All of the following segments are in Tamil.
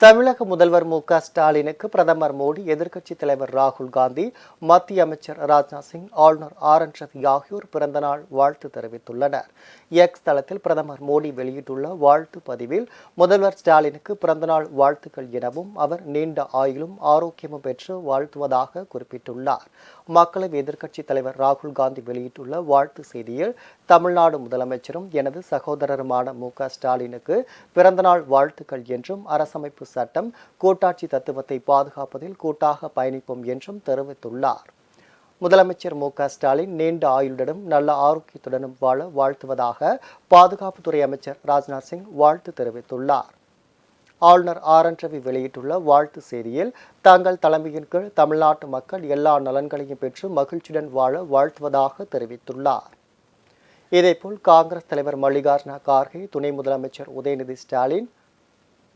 தமிழக முதல்வர் மு க ஸ்டாலினுக்கு பிரதமர் மோடி எதிர்க்கட்சி தலைவர் ராகுல் காந்தி மத்திய அமைச்சர் ராஜ்நாத் சிங் ஆளுநர் ஆர் என் ரவி ஆகியோர் பிறந்தநாள் வாழ்த்து தெரிவித்துள்ளனர். எக்ஸ் தளத்தில் பிரதமர் மோடி வெளியிட்டுள்ள வாழ்த்து பதிவில் முதல்வர் ஸ்டாலினுக்கு பிறந்தநாள் வாழ்த்துக்கள் எனவும் அவர் நீண்ட ஆயுளும் ஆரோக்கியமும் பெற்று வாழ்த்துவதாக குறிப்பிட்டுள்ளார். மக்களவை எதிர்க்கட்சி தலைவர் ராகுல் காந்தி வெளியிட்டுள்ள வாழ்த்து செய்தியில் தமிழ்நாடு முதலமைச்சரும் எனது சகோதரருமான மு க ஸ்டாலினுக்கு பிறந்தநாள் வாழ்த்துக்கள் என்றும் அரசமைப்பு சட்டம் கூட்டாட்சி தத்துவத்தை பாதுகாப்பதில் கூட்டாக பயணிப்போம் என்றும் தெரிவித்துள்ளார். முதலமைச்சர் மு க ஸ்டாலின் நீண்ட ஆயுளுடனும் நல்ல ஆரோக்கியத்துடனும் வாழ வாழ்த்துவதாக பாதுகாப்புத்துறை அமைச்சர் ராஜ்நாத் சிங் வாழ்த்து தெரிவித்துள்ளார். ஆளுநர் ஆர். என். ரவி வெளியிட்டுள்ள வாழ்த்து செய்தியில் தங்கள் தலைமையின் கீழ் தமிழ்நாட்டு மக்கள் எல்லா நலன்களையும் பெற்று மகிழ்ச்சியுடன் வாழ வாழ்த்துவதாக தெரிவித்துள்ளார். இதேபோல் காங்கிரஸ் தலைவர் மல்லிகார்ஜுன கார்கே துணை முதலமைச்சர் உதயநிதி ஸ்டாலின்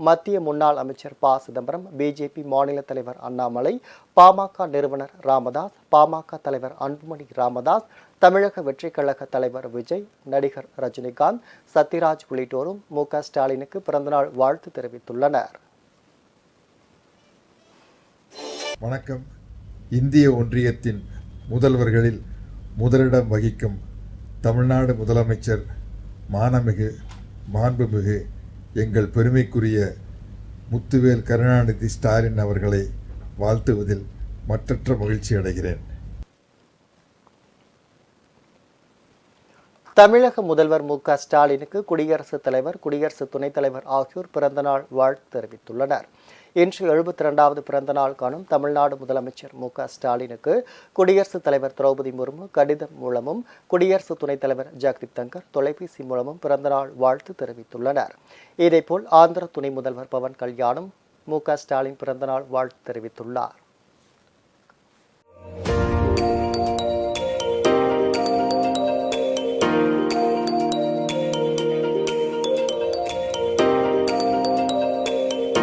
மத்திய முன்னாள் அமைச்சர் ப. சிதம்பரம் பிஜேபி மாநில தலைவர் அண்ணாமலை பாமக நிறுவனர் ராமதாஸ் பாமக தலைவர் அன்புமணி ராமதாஸ் தமிழக வெற்றிக் கழக தலைவர் விஜய் நடிகர் ரஜினிகாந்த் சத்யராஜ் உள்ளிட்டோரும் மு. க. ஸ்டாலினுக்கு பிறந்தநாள் வாழ்த்து தெரிவித்துள்ளனர். வணக்கம். இந்திய ஒன்றியத்தின் முதல்வர்களில் முதலிடம் வகிக்கும் தமிழ்நாடு முதலமைச்சர் மானமிகு மாண்புமிகு எங்கள் பெருமைக்குரிய முத்துவேல் கருணாநிதி ஸ்டாலின் அவர்களை வாழ்த்துவதில் மற்றற்ற மகிழ்ச்சி அடைகிறேன். தமிழக முதல்வர் மு க ஸ்டாலினுக்கு குடியரசுத் தலைவர் குடியரசு துணைத் தலைவர் ஆகியோர் பிறந்தநாள் வாழ்த்து தெரிவித்துள்ளனர். இன்று எழுபத்தி ரெண்டாவது பிறந்த நாள் காணும் தமிழ்நாடு முதலமைச்சர் மு ஸ்டாலினுக்கு குடியரசுத் தலைவர் திரௌபதி முர்மு கடிதம் மூலமும் குடியரசு துணைத் தலைவர் ஜெகதீப் தங்கர் தொலைபேசி மூலமும் பிறந்தநாள் வாழ்த்து தெரிவித்துள்ளனர். இதேபோல் ஆந்திர துணை முதல்வர் பவன் கல்யாணும் மு ஸ்டாலின் பிறந்தநாள் வாழ்த்து தெரிவித்துள்ளார்.